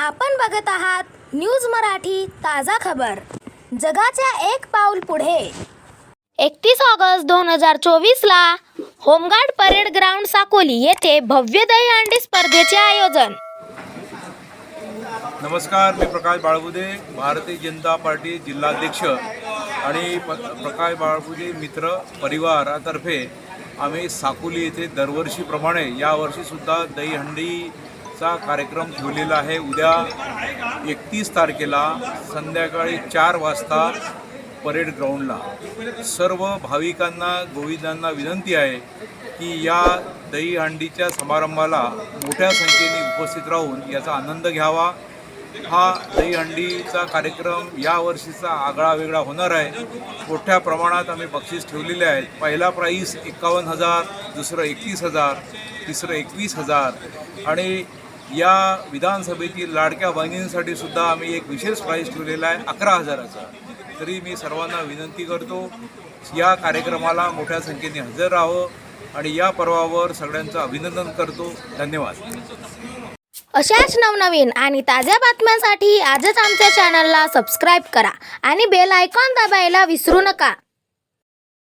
आपण बघत आहात न्यूज मराठी ताजा खबर. जगाच्या एक पाऊल पुढे. एकतीस ऑगस्ट दोन हजार चोवीसला होमगार्ड परेड ग्राउंड साकोली येथे भव्य दहीहंडी स्पर्धेचे आयोजन. नमस्कार मी प्रकाश बाळबुदे भारतीय जनता पार्टी जिल्हाध्यक्ष आणि प प्रकाश बाळबुदे मित्र परिवारातर्फे आम्ही साकोली येथे दरवर्षीप्रमाणे यावर्षीसुद्धा चा कार्यक्रम ठेवलेला आहे. उद्या एकतीस तारखेला संध्याकाळी चार वाजता परेड ग्राउंडला. सर्व भाविकांना गोविंदांना विनंती आहे की या दहीहंडीच्या समारंभाला मोठ्या संख्येने उपस्थित राहून याचा आनंद घ्यावा. हा दहीहंडीचा कार्यक्रम यावर्षीचा आगळा वेगळा होणार आहे. मोठ्या प्रमाणात आम्ही बक्षीस ठेवलेले आहेत. पहिला प्राईस एकावन्न हजार दुसरं एकतीस हजार तिसरं एकवीस हजार आणि या विधानसभेतील लाडक्या बहिणींसाठी सुद्धा आम्ही एक विशेष प्राईज ठेवलेला आहे अकरा हजाराचा. तरी मी सर्वांना विनंती करतो या कार्यक्रमाला मोठ्या संख्येने हजर राहावं आणि या पर्वावर सगळ्यांचं अभिनंदन करतो. धन्यवाद. अशाच नवनवीन आणि ताज्या बातम्यांसाठी आजच आमच्या चॅनलला सबस्क्राईब करा आणि बेल आयकॉन दाबायला विसरू नका.